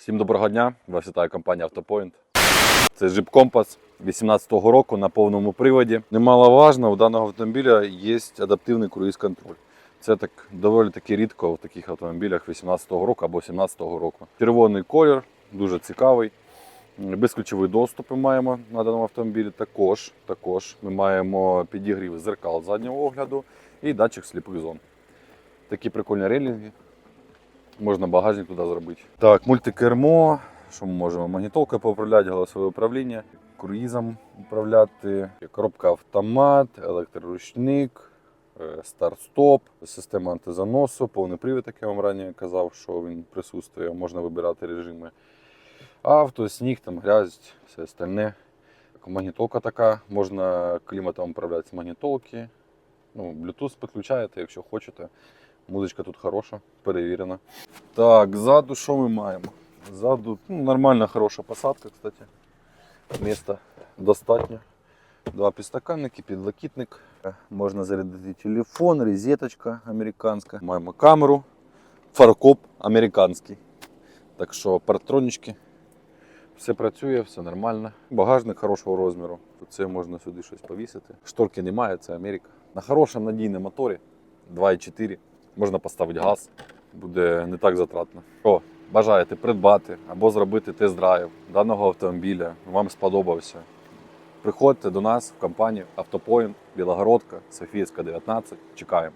Всім доброго дня! Вас вітає компанія Автопоінт. Це Jeep Compass 18-го року на повному приводі. Немаловажно, у даного автомобіля є адаптивний круїз-контроль. Це так доволі таки рідко в таких автомобілях 18-го року або 17-го року. Червоний колір, дуже цікавий. Безключовий доступ ми маємо на даному автомобілі. Також, також ми маємо підігрів зеркал заднього огляду і датчик сліпих зон. Такі прикольні рейлінги. Можна багажник туди зробити. Так, мультикермо. Що ми можемо? Магнітолкою поуправляти, голосове управління, круїзом управляти, коробка автомат, електроручник, е, старт-стоп, система антизаносу, повний привід, як я вам раніше казав, що він присутствує, можна вибирати режими. Авто, сніг, там грязь, все остальне. Магнітолка така, можна кліматом управляти з магнітолки. Ну, Bluetooth підключаєте, якщо хочете. Музичка тут хороша, перевірена. Так, ззаду що ми маємо? Ззаду ну, нормальна, хороша посадка, кстати. Міста достатньо. Два підстаканники, підлокітник. Можна зарядити телефон, розеточка американська. Маємо камеру, фаркоп американський. Так що партронічки. Все працює, все нормально. Багажник хорошого розміру. Це можна сюди щось повісити. Шторки немає, це Америка. На хорошому надійному моторі 2,4 можна поставити газ, буде не так затратно. Що бажаєте придбати або зробити тест-драйв даного автомобіля, вам сподобався. Приходьте до нас в компанію Автопоїн Білогородка, Софіївська, 19. Чекаємо.